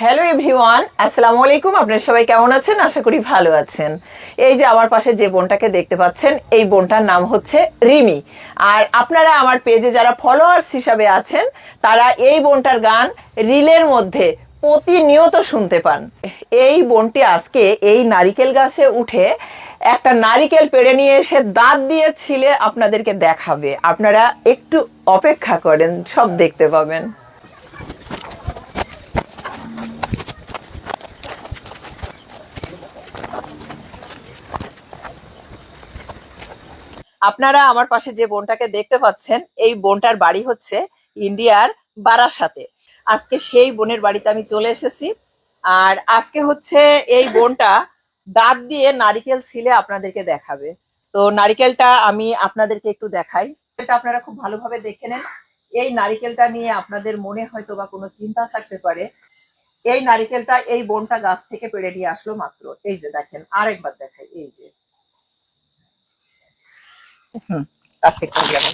Hello everyone আসসালামু আলাইকুম আপনারা সবাই কেমন আছেন? আশা করি ভালো আছেন। এই যে আমার পাশে যে বোনটাকে দেখতে পাচ্ছেন, এই বোনটার নাম হচ্ছে রিমি। আর আপনারা আমার পেজে যারা ফলোয়ার্স হিসাবে আছেন, তারা এই বোনটার গান রিলের মধ্যে প্রতিনিয়ত শুনতে পান। এই বোনটি আজকে এই নারিকেল গাছে উঠে একটা নারিকেল পেড়ে নিয়ে এসে দাঁত দিয়ে ছিলে আপনাদেরকে দেখাবে। আপনারা একটু অপেক্ষা করেন, সব দেখতে পাবেন। আপনারা আমার পাশে যে বোনটাকে দেখতে পাচ্ছেন, এই বোনটার বাড়ি হচ্ছে ইন্ডিয়ার বারাসাতে। আজকে সেই বোনের বাড়িতে আমি চলে এসেছি। আর আজকে হচ্ছে এই বোনটা দাঁত দিয়ে নারিকেল ছিলে আপনাদেরকে দেখাবে। তো নারিকেলটা আমি আপনাদেরকে একটু দেখাই। এটা আপনারা খুব ভালোভাবে দেখে নেন। এই নারিকেলটা নিয়ে আপনাদের মনে হয়তো বা কোনো চিন্তা থাকতে পারে। এই নারিকেলটা এই বোনটা গাছ থেকে পেড়ে নিয়ে আসলো মাত্র। এই যে দেখেন, আরেকবার দেখাই, এই যে। হুম কাছে করে যাবে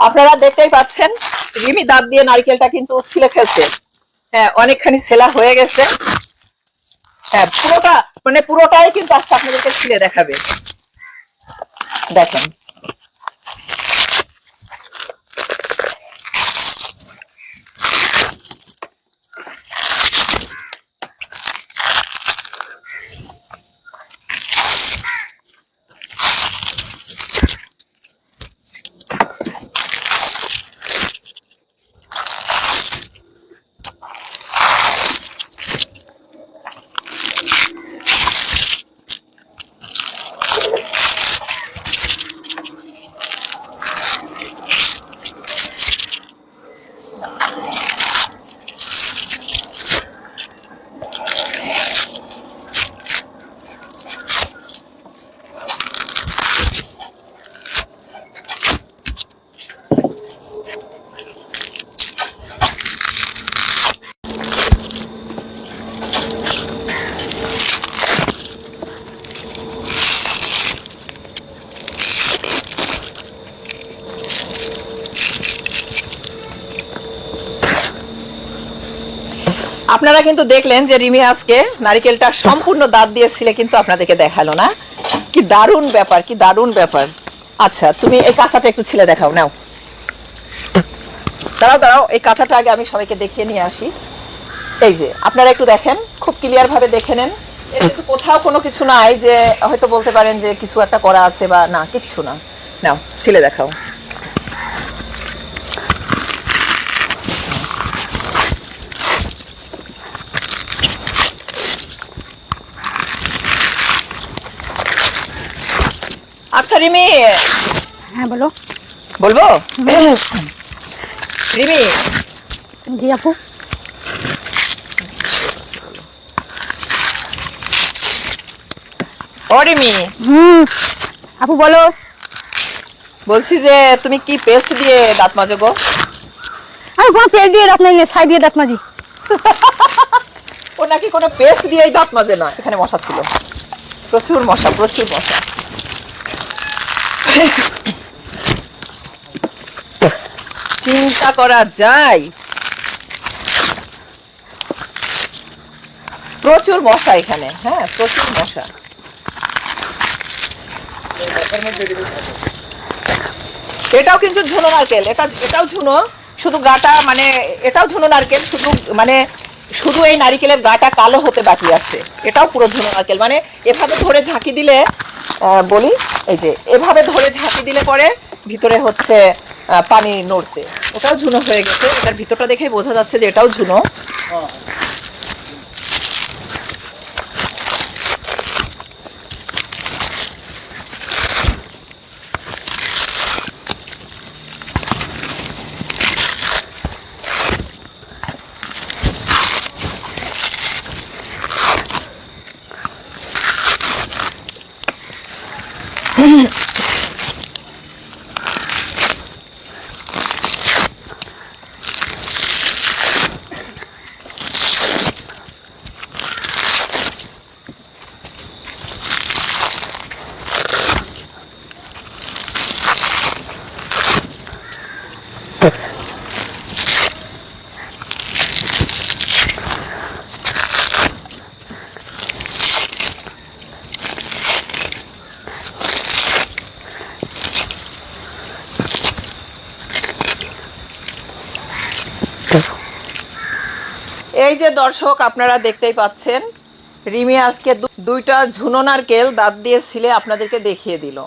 আপনারা দেখতেই পাচ্ছেন, রিমি দাঁত দিয়ে নারকেলটা কিন্তু ছিলে ফেলছে। হ্যাঁ অনেকখানি সেলা হয়ে গেছে। হ্যাঁ পুরোটা মানে পুরোটাই কিন্তু আজকে আপনাদেরকে ছিলে দেখাবে। দেখেন আপনারা কিন্তু দেখলেন যে রিমি আজকে নারিকেলটা সম্পূর্ণ দাঁত দিয়ে ছিলে কিন্তু আপনাদেরকে দেখাল না। কি দারুণ ব্যাপার, কি দারুণ ব্যাপার। আচ্ছা তুমি এই কাঁচাটা একটু ছিলে দেখাও, নাও। দাঁড়াও দাঁড়াও, এই কাঁচাটা আগে আমি সবাইকে দেখিয়ে নিয়ে আসি। এই যে, আপনারা একটু দেখেন, খুব ক্লিয়ার ভাবে দেখে নেন। কিন্তু কোথাও কোনো কিছু নাই যে হয়তো বলতে পারেন যে কিছু একটা করা আছে বা না, কিচ্ছু না। নাও, ছিলে দেখাও। রিমি। হ্যাঁ বলো। বলব? রিমি। জি আপু। ও রিমি। হুম। আপু বলো। বলছি যে তুমি কি পেস্ট দিয়ে দাঁত মাজো গো? আমি কোনো পেজ দিয়ে দাঁত মাজি ছাই দিয়ে দাঁত মাজি। ও নাকি কোনো পেস্ট দিয়েই দাঁত মাজে না এখানে মশা ছিল। প্রচুর মশা প্রচুর মশা। চিন্তা করা যায়। প্রচুর মশা এখানে হ্যাঁ প্রচুর মশা। এটাও কিন্তু ঝুনো নারকেল, এটা, এটাও ঝুনো, শুধু গাটা মানে এটাও ঝুনো নারকেল, শুধু মানে শুধু এই নারিকেলের গাটা কালো হতে বাকি আছে। এটাও পুরো ঝুনো নারকেল মানে এভাবে ধরে ঝাঁকি দিলে বলি এই যে, এভাবে ধরে ঝাঁকি দিলে পরে ভিতরে হচ্ছে পানি নড়ছে। ওটাও ঝুনো হয়ে গেছে। এটার ভিতরটা দেখে বোঝা যাচ্ছে যে এটাও ঝুনো। এই যে দর্শক, আপনারা দেখতেই পাচ্ছেন, রিমি আজকে দুইটা ঝুনো নারকেল দাঁত দিয়ে ছিলে আপনাদেরকে দেখিয়ে দিল।